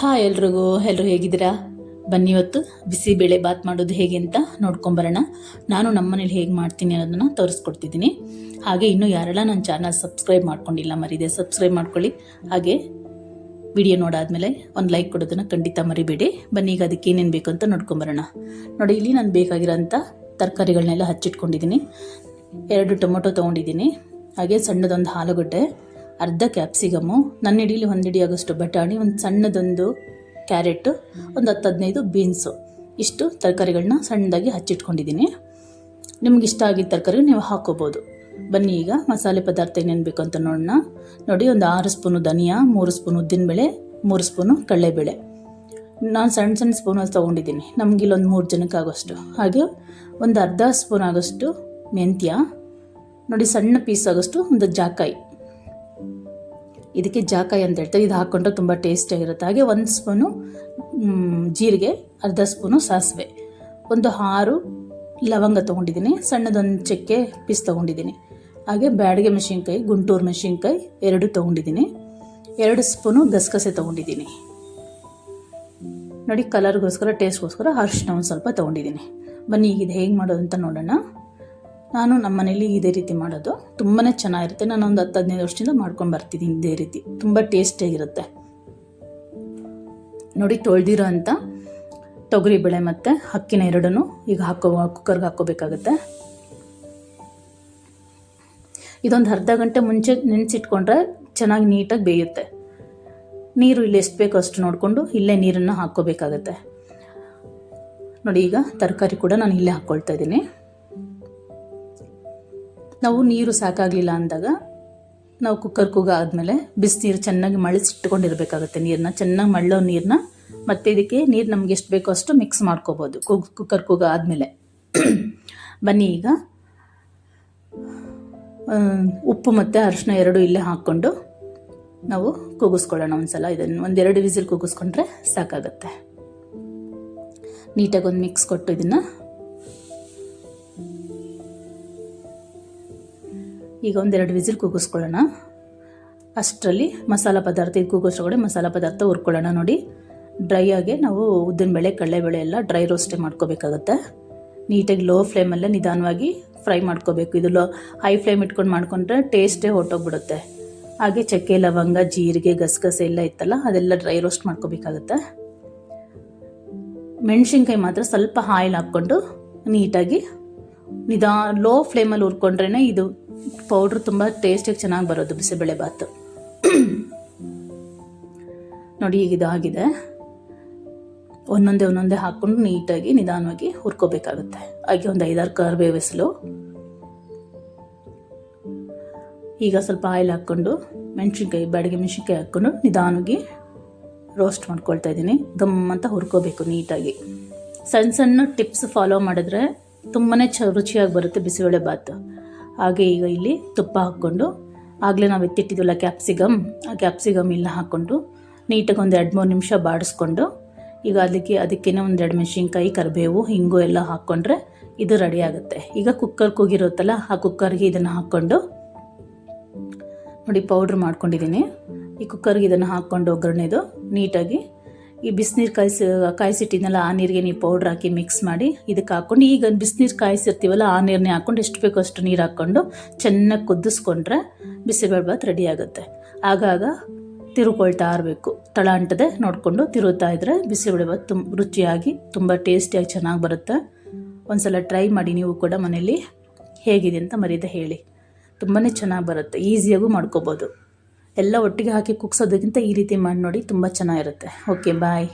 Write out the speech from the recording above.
Hi ಎಲ್ರಿಗೂ ಎಲ್ಲರೂ ಹೇಗಿದ್ದೀರಾ? ಬನ್ನಿ ಇವತ್ತು ಬಿಸಿಬೇಳೆ ಬಾತ್ ಮಾಡೋದು ಹೇಗೆ ಅಂತ ನೋಡ್ಕೊಂಬರೋಣ. ನಾನು ನಮ್ಮ ಮನೇಲಿ ಹೇಗೆ ಮಾಡ್ತೀನಿ ಅನ್ನೋದನ್ನು ತೋರಿಸ್ಕೊಡ್ತಿದ್ದೀನಿ. ಹಾಗೆ ಇನ್ನೂ ಯಾರೆಲ್ಲ ನನ್ನ ಚಾನಲ್ ಸಬ್ಸ್ಕ್ರೈಬ್ ಮಾಡ್ಕೊಂಡಿಲ್ಲ, ಮರಿದೆ ಸಬ್ಸ್ಕ್ರೈಬ್ ಮಾಡ್ಕೊಳ್ಳಿ. ಹಾಗೆ ವಿಡಿಯೋ ನೋಡಾದ್ಮೇಲೆ ಒಂದು ಲೈಕ್ ಕೊಡೋದನ್ನು ಖಂಡಿತ ಮರಿಬೇಡಿ. ಬನ್ನಿ ಈಗ ಅದಕ್ಕೆ ಏನೇನು ಬೇಕು ಅಂತ ನೋಡ್ಕೊಂಬರೋಣ. ನೋಡಿ, ಇಲ್ಲಿ ನಾನು ಬೇಕಾಗಿರೋಂಥ ತರಕಾರಿಗಳನ್ನೆಲ್ಲ ಹಚ್ಚಿಟ್ಕೊಂಡಿದ್ದೀನಿ. ಎರಡು ಟೊಮೊಟೊ ತೊಗೊಂಡಿದ್ದೀನಿ. ಹಾಗೆ ಸಣ್ಣದೊಂದು ಆಲೂಗಡ್ಡೆ. ಅರ್ಧ ಕ್ಯಾಪ್ಸಿಕಮು ನನ್ನ ಹಿಡೀಲಿ ಒಂದು ಹಿಡಿ ಆಗೋಷ್ಟು ಬಟಾಣಿ, ಒಂದು ಸಣ್ಣದೊಂದು ಕ್ಯಾರೆಟು, ಒಂದು ಹತ್ತು ಹದಿನೈದು ಬೀನ್ಸು. ಇಷ್ಟು ತರಕಾರಿಗಳನ್ನ ಸಣ್ಣದಾಗಿ ಹಚ್ಚಿಟ್ಕೊಂಡಿದ್ದೀನಿ ನಿಮ್ಗೆ ಇಷ್ಟ ಆಗಿದ್ದ ತರಕಾರಿ ನೀವು ಹಾಕೋಬೋದು. ಬನ್ನಿ ಈಗ ಮಸಾಲೆ ಪದಾರ್ಥ ಏನೇನು ಬೇಕು ಅಂತ ನೋಡೋಣ ನೋಡಿ, ಒಂದು ಆರು ಸ್ಪೂನು ಧನಿಯಾ, ಮೂರು ಸ್ಪೂನು ಉದ್ದಿನಬೇಳೆ, ಮೂರು ಸ್ಪೂನು ಕಡಲೆಬೇಳೆ ನಾನು ಸಣ್ಣ ಸಣ್ಣ ಸ್ಪೂನಲ್ಲಿ ತೊಗೊಂಡಿದ್ದೀನಿ ನಮ್ಗೆ ಇಲ್ಲೊಂದು ಮೂರು ಜನಕ್ಕೆ ಆಗೋಷ್ಟು ಹಾಗೆ ಒಂದು ಅರ್ಧ ಸ್ಪೂನ್ ಆಗೋಷ್ಟು ಮೆಂತ್ಯ. ನೋಡಿ, ಸಣ್ಣ ಪೀಸ್ ಆಗೋಷ್ಟು ಒಂದು ಜಾಕಾಯಿ. ಇದಕ್ಕೆ ಜಾಕಾಯಿ ಅಂತ ಹೇಳ್ತಾರೆ. ಇದು ಹಾಕ್ಕೊಂಡ್ರೆ ತುಂಬ ಟೇಸ್ಟಿಯಾಗಿರುತ್ತೆ ಹಾಗೆ ಒಂದು ಸ್ಪೂನು ಜೀರಿಗೆ, ಅರ್ಧ ಸ್ಪೂನು ಸಾಸಿವೆ. ಒಂದು ಆರು ಲವಂಗ ತೊಗೊಂಡಿದ್ದೀನಿ. ಸಣ್ಣದೊಂದು ಚಕ್ಕೆ ಪೀಸ್ ತೊಗೊಂಡಿದ್ದೀನಿ. ಹಾಗೆ ಬ್ಯಾಡಿಗೆ ಮೆಣಸಿನ್ಕಾಯಿ, ಗುಂಟೂರು ಮೆಣಸಿನ್ಕಾಯಿ ಎರಡು ತೊಗೊಂಡಿದ್ದೀನಿ. ಎರಡು ಸ್ಪೂನು ಗಸಗಸೆ ತೊಗೊಂಡಿದ್ದೀನಿ. ನೋಡಿ ಕಲರ್ಗೋಸ್ಕರ ಟೇಸ್ಟ್ಗೋಸ್ಕರ ಅರಿಶಿನ ಒಂದು ಸ್ವಲ್ಪ ತೊಗೊಂಡಿದ್ದೀನಿ. ಬನ್ನಿ ಈಗ ಇದು ಹೇಗೆ ಮಾಡೋದು ಅಂತ ನೋಡೋಣ. ನಾನು ನಮ್ಮ ಮನೇಲಿ ಇದೇ ರೀತಿ ಮಾಡೋದು. ತುಂಬಾ ಚೆನ್ನಾಗಿರುತ್ತೆ. ನಾನು ಒಂದು ಹತ್ತು ಹದಿನೈದು ವರ್ಷದಿಂದ ಮಾಡ್ಕೊಂಡು ಬರ್ತಿದ್ದೀನಿ ಇದೇ ರೀತಿ. ತುಂಬ ಟೇಸ್ಟಿಯಾಗಿರುತ್ತೆ ನೋಡಿ ತೊಳೆದಿರೋ ಅಂಥ ತೊಗರಿಬೇಳೆ ಮತ್ತು ಅಕ್ಕಿನ ಎರಡನ್ನೂ ಈಗ ಹಾಕೋ ಕುಕ್ಕರ್ಗೆ ಹಾಕ್ಕೋಬೇಕಾಗುತ್ತೆ ಇದೊಂದು ಅರ್ಧ ಗಂಟೆ ಮುಂಚೆ ನೆನೆಸಿಟ್ಕೊಂಡ್ರೆ ಚೆನ್ನಾಗಿ ನೀಟಾಗಿ ಬೇಯುತ್ತೆ. ನೀರು ಇಲ್ಲಿ ಎಷ್ಟು ಬೇಕೋ ಅಷ್ಟು ನೋಡಿಕೊಂಡು ಇಲ್ಲೇ ನೀರನ್ನು ಹಾಕ್ಕೋಬೇಕಾಗತ್ತೆ ನೋಡಿ ಈಗ ತರಕಾರಿ ಕೂಡ ನಾನು ಇಲ್ಲೇ ಹಾಕ್ಕೊಳ್ತಾ ಇದ್ದೀನಿ. ನಾವು ನೀರು ಸಾಕಾಗಲಿಲ್ಲ ಅಂದಾಗ ನಾವು ಕುಕ್ಕರ್ ಕೂಗ ಆದಮೇಲೆ ಬಿಸಿನೀರು ಚೆನ್ನಾಗಿ ಮಳಿಸಿಟ್ಕೊಂಡಿರ್ಬೇಕಾಗತ್ತೆ ನೀರನ್ನ ಚೆನ್ನಾಗಿ ಮಳ್ಳೋ ನೀರನ್ನ ಮತ್ತೆ ಇದಕ್ಕೆ ನೀರು ನಮ್ಗೆ ಎಷ್ಟು ಬೇಕೋ ಅಷ್ಟು ಮಿಕ್ಸ್ ಮಾಡ್ಕೋಬೋದು. ಕುಗ್ ಕುಕ್ಕರ್ ಕೂಗ ಆದಮೇಲೆ. ಬನ್ನಿ ಈಗ. ಉಪ್ಪು ಮತ್ತು ಅರಿಶಿನ ಎರಡು ಇಲ್ಲೇ ಹಾಕ್ಕೊಂಡು ನಾವು ಕೂಗಿಸ್ಕೊಳ್ಳೋಣ ಒಂದ್ಸಲ. ಇದನ್ನು ಒಂದೆರಡು ವಿಸಿಲ್ ಕೂಗಿಸ್ಕೊಂಡ್ರೆ ಸಾಕಾಗುತ್ತೆ. ನೀಟಾಗಿ ಒಂದು ಮಿಕ್ಸ್ ಕೊಟ್ಟು ಇದನ್ನು ಈಗ ಒಂದೆರಡು ವಿಸಿಲ್ ಕೂಗಿಸ್ಕೊಳ್ಳೋಣ. ಅಷ್ಟರಲ್ಲಿ ಮಸಾಲ ಪದಾರ್ಥ ಇದು ಕೂಗೋಷ್ಟ್ರೊಳಗಡೆ ಮಸಾಲ ಪದಾರ್ಥ ಹುರ್ಕೊಳ್ಳೋಣ ನೋಡಿ. ಡ್ರೈ ಆಗಿ ನಾವು ಉದ್ದಿನ ಉದ್ದಿನಬೇಳೆ ಕಡಲೆಬೇಳೆ ಎಲ್ಲ ಡ್ರೈ ರೋಸ್ಟೇ ಮಾಡ್ಕೋಬೇಕಾಗತ್ತೆ. ನೀಟಾಗಿ ಲೋ ಫ್ಲೇಮಲ್ಲೇ ನಿಧಾನವಾಗಿ ಫ್ರೈ ಮಾಡ್ಕೋಬೇಕು. ಇದು ಲೋ ಹೈ ಫ್ಲೇಮ್ ಇಟ್ಕೊಂಡು ಮಾಡ್ಕೊಂಡ್ರೆ ಟೇಸ್ಟೇ ಹೊರ್ಟೋಗ್ಬಿಡುತ್ತೆ. ಹಾಗೆ ಚಕ್ಕೆ, ಲವಂಗ, ಜೀರಿಗೆ, ಗಸಗಸೆ ಎಲ್ಲ ಇತ್ತಲ್ಲ, ಅದೆಲ್ಲ ಡ್ರೈ ರೋಸ್ಟ್ ಮಾಡ್ಕೋಬೇಕಾಗತ್ತೆ. ಮೆಣಸಿನ್ಕಾಯಿ ಮಾತ್ರ ಸ್ವಲ್ಪ ಆಯಿಲ್ ಹಾಕ್ಕೊಂಡು ನೀಟಾಗಿ ನಿಧಾ ಲೋ ಫ್ಲೇಮಲ್ಲಿ ಹುರ್ಕೊಂಡ್ರೇ ಇದು ಪೌಡ್ರ್ ತುಂಬ ಟೇಸ್ಟಿಗೆ ಚೆನ್ನಾಗಿ ಬರೋದು, ಬಿಸಿಬೇಳೆ ಬಾತು ನೋಡಿ, ಈಗ ಇದಾಗಿದೆ. ಒಂದೊಂದೇ ಒಂದೊಂದೇ ಹಾಕ್ಕೊಂಡು ನೀಟಾಗಿ ನಿಧಾನವಾಗಿ ಹುರ್ಕೋಬೇಕಾಗುತ್ತೆ. ಹಾಗೆ ಒಂದು ಐದಾರು ಕರ್ಬೇವು ಹೆಸಲು. ಈಗ ಸ್ವಲ್ಪ ಆಯಿಲ್ ಹಾಕ್ಕೊಂಡು, ಮೆಣಸಿನ್ಕಾಯಿ ಬಾಡಿಗೆ ಮೆಣಸಿನ್ಕಾಯಿ ಹಾಕ್ಕೊಂಡು ನಿಧಾನವಾಗಿ ರೋಸ್ಟ್ ಮಾಡ್ಕೊಳ್ತಾ ಇದ್ದೀನಿ. ಗಮ್ ಅಂತ ಹುರ್ಕೋಬೇಕು ನೀಟಾಗಿ. ಸಣ್ಣ ಸಣ್ಣ ಟಿಪ್ಸ್ ಫಾಲೋ ಮಾಡಿದ್ರೆ ತುಂಬಾ ಚ ರುಚಿಯಾಗಿ ಬರುತ್ತೆ ಬಿಸಿಬೇಳೆ ಬಾತು ಹಾಗೆ ಈಗ ಇಲ್ಲಿ ತುಪ್ಪ ಹಾಕ್ಕೊಂಡು, ಆಗಲೇ ನಾವು ಎತ್ತಿಟ್ಟಿದ್ವಲ್ಲ ಕ್ಯಾಪ್ಸಿಗಮ್ ಆ ಕ್ಯಾಪ್ಸಿಗಮ್ ಎಲ್ಲ ಹಾಕ್ಕೊಂಡು, ನೀಟಾಗಿ ಒಂದು ಎರಡು ಮೂರು ನಿಮಿಷ ಬಾಡಿಸ್ಕೊಂಡು, ಈಗ ಅದಕ್ಕೆ ಅದಕ್ಕೇನೆ ಒಂದು ಎರಡು ಮೆಣಸಿನ್ಕಾಯಿ, ಕರಿಬೇವು, ಹಿಂಗು ಎಲ್ಲ ಹಾಕ್ಕೊಂಡ್ರೆ ಇದು ರೆಡಿ ಆಗುತ್ತೆ. ಈಗ ಕುಕ್ಕರ್ ಕೂಗಿರುತ್ತಲ್ಲ, ಆ ಕುಕ್ಕರ್ಗೆ ಇದನ್ನು ಹಾಕ್ಕೊಂಡು, ನೋಡಿ ಪೌಡ್ರ್ ಮಾಡ್ಕೊಂಡಿದ್ದೀನಿ ಈ ಕುಕ್ಕರ್ಗೆ ಇದನ್ನು ಹಾಕ್ಕೊಂಡು ಒಗ್ಗರಣೆದು ನೀಟಾಗಿ ಈ ಬಿಸಿನೀರು ಕಾಯಿಸಿ, ಕಾಯಿಸಿಟ್ಟಿದ್ನಲ್ಲ, ಆ ನೀರಿಗೆ ನೀವು ಪೌಡ್ರ್ ಹಾಕಿ ಮಿಕ್ಸ್ ಮಾಡಿ ಇದಕ್ಕೆ ಹಾಕ್ಕೊಂಡು, ಈಗ ಬಿಸಿನೀರು ಕಾಯಿಸಿರ್ತೀವಲ್ಲ, ಆ ನೀರನ್ನೇ ಹಾಕ್ಕೊಂಡು, ಎಷ್ಟು ಬೇಕೋ ಅಷ್ಟು ನೀರು ಹಾಕ್ಕೊಂಡು ಚೆನ್ನಾಗಿ ಕುದಿಸ್ಕೊಂಡ್ರೆ ಬಿಸಿಬೇಳೆ ಬಾತ್ ರೆಡಿ ಆಗುತ್ತೆ. ಆಗಾಗ ತಿರುಕೊಳ್ತಾ ಇರಬೇಕು. ತಳ ಅಂಟದೆ ನೋಡಿಕೊಂಡು ತಿರುತ್ತಾ ಇದ್ದರೆ ಬಿಸಿಬೇಳೆ ಬಾತ್ ತುಂಬ ರುಚಿಯಾಗಿ, ತುಂಬ ಟೇಸ್ಟಿಯಾಗಿ ಚೆನ್ನಾಗಿ ಬರುತ್ತೆ. ಒಂದ್ಸಲ ಟ್ರೈ ಮಾಡಿ ನೀವು ಕೂಡ ಮನೇಲಿ ಹೇಗಿದೆ ಅಂತ ಮರೀದೆ ಹೇಳಿ. ತುಂಬಾ ಚೆನ್ನಾಗಿ ಬರುತ್ತೆ. ಈಸಿಯಾಗೂ ಮಾಡ್ಕೋಬೋದು. ಎಲ್ಲ ಒಟ್ಟಿಗೆ ಹಾಕಿ ಕುಗ್ಸೋದಕ್ಕಿಂತ ಈ ರೀತಿ ಮಾಡಿ ನೋಡಿ ತುಂಬ ಚೆನ್ನಾಗಿರುತ್ತೆ. Okay bye